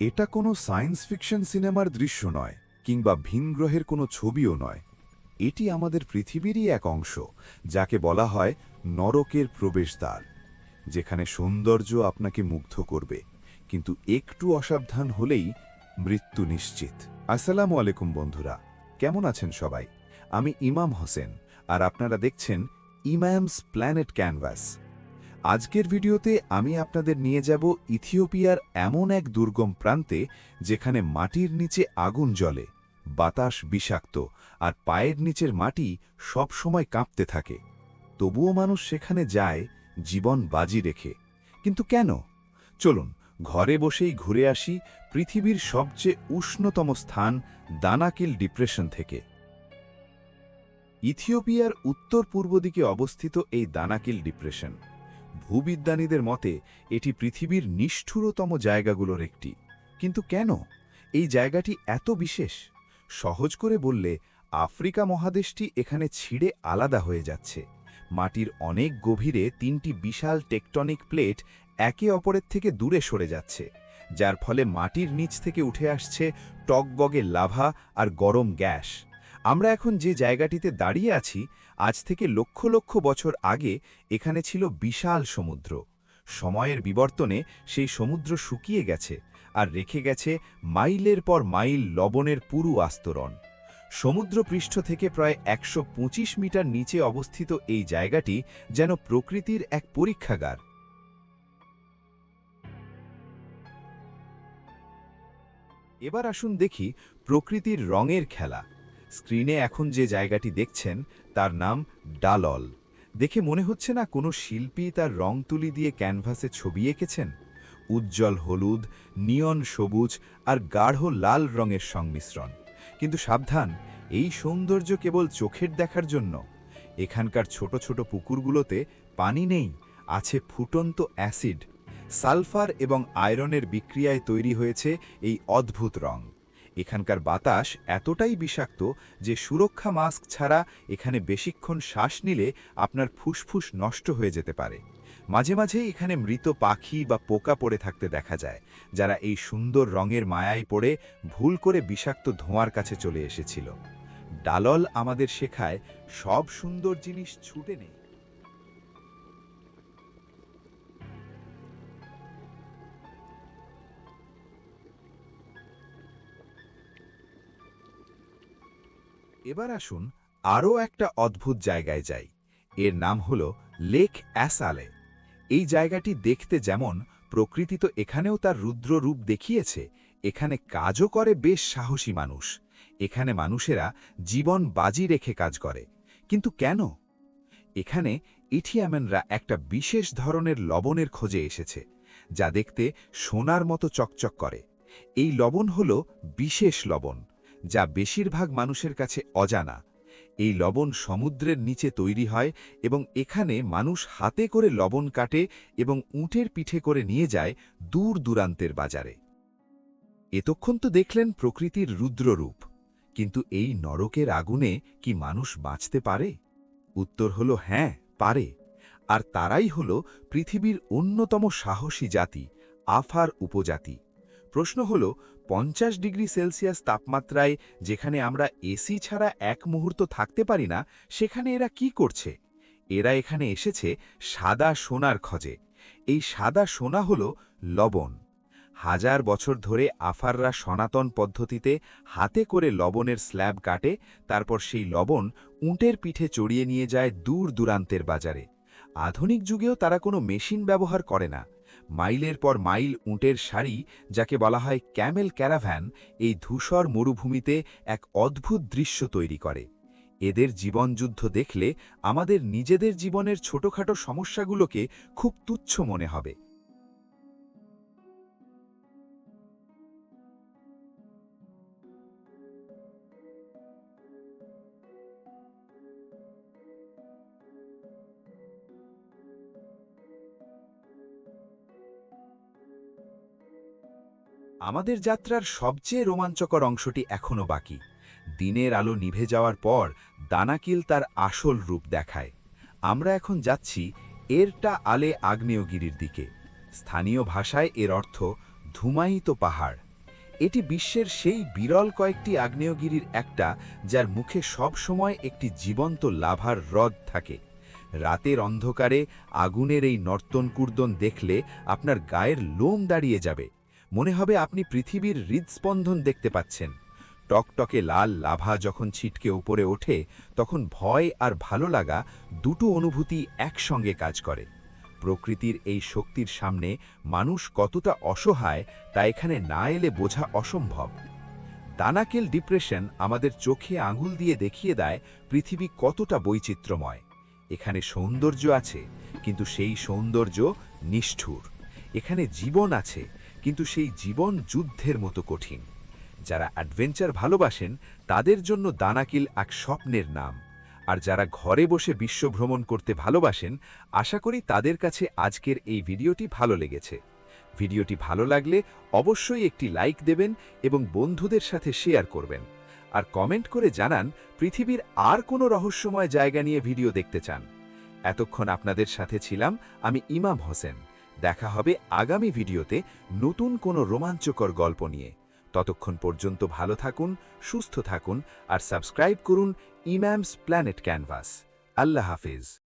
এটা কোনো science fiction সিনেমার দৃশ্য নয়, কিংবা ভিনগ্রহের কোনো ছবিও নয়। এটি আমাদের পৃথিবীরই এক অংশ, যাকে বলা হয় নরকের প্রবেশদ্বার, যেখানে সৌন্দর্য আপনাকে মুগ্ধ করবে, কিন্তু একটু অসাবধান হলেই মৃত্যু নিশ্চিত। আসসালামু আলাইকুম বন্ধুরা, কেমন আছেন সবাই? আমি ইমাম হোসেন, আর আপনারা দেখছেন ইমামস প্ল্যানেট ক্যানভাস। আজকের ভিডিওতে আমি আপনাদের নিয়ে যাব ইথিওপিয়ার এমন এক দুর্গম প্রান্তে যেখানে মাটির নিচে আগুন জ্বলে, বাতাস বিষাক্ত আর পায়ের নিচের মাটি সব সময় কাঁপতে থাকে। তবুও মানুষ সেখানে যায়, জীবন বাজি রেখে। কিন্তু কেন? চলুন, ঘরে বসেই ঘুরে আসি পৃথিবীর সবচেয়ে উষ্ণতম স্থান দানাকিল ডিপ্রেশন থেকে। ইথিওপিয়ার উত্তর পূর্ব দিকে অবস্থিত এই দানাকিল ডিপ্রেশন। ভূবিজ্ঞানীদের মতে, এটি পৃথিবীর নিষ্ঠুরতম জায়গাগুলোর একটি। কিন্তু কেন? এই জায়গাটি এত বিশেষ? সহজ করে বললে, আফ্রিকা মহাদেশটি এখানে ছিঁড়ে আলাদা হয়ে যাচ্ছে। মাটির অনেক গভীরে তিনটি বিশাল টেকটনিক প্লেট একে অপরের থেকে দূরে সরে যাচ্ছে, যার ফলে মাটির নিচ থেকে উঠে আসছে টকবগে লাভা আর গরম গ্যাস। আমরা এখন যে জায়গাটিতে দাঁড়িয়ে আছি আজ থেকে লক্ষ লক্ষ বছর আগে এখানে ছিল বিশাল সমুদ্র। সময়ের বিবর্তনে সেই সমুদ্র শুকিয়ে গেছে আর রেখে গেছে মাইলের পর মাইল লবণের পুরু আস্তরণ। সমুদ্রপৃষ্ঠ থেকে প্রায় একশো পঁচিশ মিটার নিচে অবস্থিত এই জায়গাটি যেন প্রকৃতির এক পরীক্ষাগার। এবার আসুন দেখি প্রকৃতির রঙের খেলা। স্ক্রিনে এখন যে জায়গাটি দেখছেন, তার নাম ডালল। দেখে মনে হচ্ছে না কোনো শিল্পী তার রং তুলি দিয়ে ক্যানভাসে ছবি এঁকেছেন? উজ্জ্বল হলুদ, নিয়ন সবুজ আর গাঢ় লাল রঙের সংমিশ্রণ। কিন্তু সাবধান, এই সৌন্দর্য কেবল চোখের দেখার জন্য। এখানকার ছোট ছোট পুকুরগুলোতে পানি নেই, আছে ফুটন্ত অ্যাসিড। সালফার এবং আয়রনের বিক্রিয়ায় তৈরি হয়েছে এই অদ্ভুত রং। এখানকার বাতাস এতটাই বিষাক্ত যে সুরক্ষা মাস্ক ছাড়া এখানে বেশিক্ষণ শ্বাস নিলে আপনার ফুসফুস নষ্ট হয়ে যেতে পারে। মাঝে মাঝে এখানে মৃত পাখি বা পোকা পড়ে থাকতে দেখা যায়, যারা এই সুন্দর রঙের মায়ায় পড়ে ভুল করে বিষাক্ত ধোঁয়ার কাছে চলে এসেছিল। ডালল আমাদের শেখায়, সব সুন্দর জিনিস ছুটে নেই। এবার আসুন আরও একটা অদ্ভুত জায়গায় যাই। এর নাম হল লেক অ্যাসালে। এই জায়গাটি দেখতে যেমন প্রকৃতি তো এখানেও তার রুদ্র রূপ দেখিয়েছে, এখানে কাজও করে বেশ সাহসী মানুষ। এখানে মানুষেরা জীবন বাজি রেখে কাজ করে। কিন্তু কেন? এখানে ইথিয়ামেনরা একটা বিশেষ ধরনের লবণের খোঁজে এসেছে, যা দেখতে সোনার মতো চকচক করে। এই লবণ হল বিশেষ লবণ। যা বেশিরভাগ মানুষের কাছে অজানা। এই লবণ সমুদ্রের নিচে তৈরি হয় এবং এখানে মানুষ হাতে করে লবণ কাটে এবং উঁটের পিঠে করে নিয়ে যায় দূর দূরান্তের বাজারে। এতক্ষণ তো দেখলেন প্রকৃতির রুদ্ররূপ। কিন্তু এই নরকের আগুনে কি মানুষ বাঁচতে পারে? উত্তর হল হ্যাঁ পারে। আর তারাই হল পৃথিবীর অন্যতম সাহসী জাতি, আফার উপজাতি। প্রশ্ন হল পঞ্চাশ ডিগ্রি সেলসিয়াস তাপমাত্রায় যেখানে আমরা এসি ছাড়া এক মুহূর্ত থাকতে পারি না, সেখানে এরা কি করছে? এরা এখানে এসেছে সাদা সোনার খোঁজে। এই সাদা সোনা হল লবণ। হাজার বছর ধরে আফাররা সনাতন পদ্ধতিতে হাতে করে লবণের স্ল্যাব কাটে, তারপর সেই লবণ উঁটের পিঠে চড়িয়ে নিয়ে যায় দূর দূরান্তের বাজারে। আধুনিক যুগেও তারা কোনো মেশিন ব্যবহার করে না। মাইলের পর মাইল উঁটের শাড়ি যাকে বলা হয় ক্যামেল ক্যারাভ্যান, এই ধূসর মরুভূমিতে এক অদ্ভুত দৃশ্য তৈরি করে। এদের জীবনযুদ্ধ দেখলে আমাদের নিজেদের জীবনের ছোটখাটো সমস্যাগুলোকে খুব তুচ্ছ মনে হবে। আমাদের যাত্রার সবচেয়ে রোমাঞ্চকর অংশটি এখনও বাকি। দিনের আলো নিভে যাওয়ার পর দানাকিল তার আসল রূপ দেখায়। আমরা এখন যাচ্ছি এরটা আলে আগ্নেয়গিরির দিকে। স্থানীয় ভাষায় এর অর্থ ধুমায়িত পাহাড়। এটি বিশ্বের সেই বিরল কয়েকটি আগ্নেয়গিরির একটা যার মুখে সব সময় একটি জীবন্ত লাভার হ্রদ থাকে। রাতের অন্ধকারে আগুনের এই নর্তন কুর্দন দেখলে আপনার গায়ের লোম দাঁড়িয়ে যাবে। মনে হবে আপনি পৃথিবীর হৃদস্পন্দন দেখতে পাচ্ছেন। টকটকে লাল লাভা যখন ছিটকে উপরে ওঠে, তখন ভয় আর ভালো লাগা দুটো অনুভূতি একসঙ্গে কাজ করে। প্রকৃতির এই শক্তির সামনে মানুষ কতটা অসহায় তা এখানে না এলে বোঝা অসম্ভব। দানাকেল ডিপ্রেশন আমাদের চোখে আঙুল দিয়ে দেখিয়ে দেয় পৃথিবী কতটা বৈচিত্র্যময়। এখানে সৌন্দর্য আছে, কিন্তু সেই সৌন্দর্য নিষ্ঠুর। এখানে জীবন আছে কিন্তু সেই জীবন যুদ্ধের মতো কঠিন। যারা অ্যাডভেঞ্চার ভালোবাসেন, তাদের জন্য দানাকিল এক স্বপ্নের নাম। আর যারা ঘরে বসে বিশ্বভ্রমণ করতে ভালোবাসেন, আশা করি তাদের কাছে আজকের এই ভিডিওটি ভালো লেগেছে। ভিডিওটি ভালো লাগলে অবশ্যই একটি লাইক দেবেন এবং বন্ধুদের সাথে শেয়ার করবেন। আর কমেন্ট করে জানান পৃথিবীর আর কোনো রহস্যময় জায়গা নিয়ে ভিডিও দেখতে চান। এতক্ষণ আপনাদের সাথে ছিলাম আমি ইমাম হোসেন। দেখা হবে আগামী ভিডিওতে নতুন কোনো রোমাঞ্চকর গল্প নিয়ে। ততক্ষণ পর্যন্ত ভালো থাকুন, সুস্থ থাকুন আর সাবস্ক্রাইব করুন ইম্যামস প্ল্যানেট ক্যানভাস। আল্লাহ হাফিজ।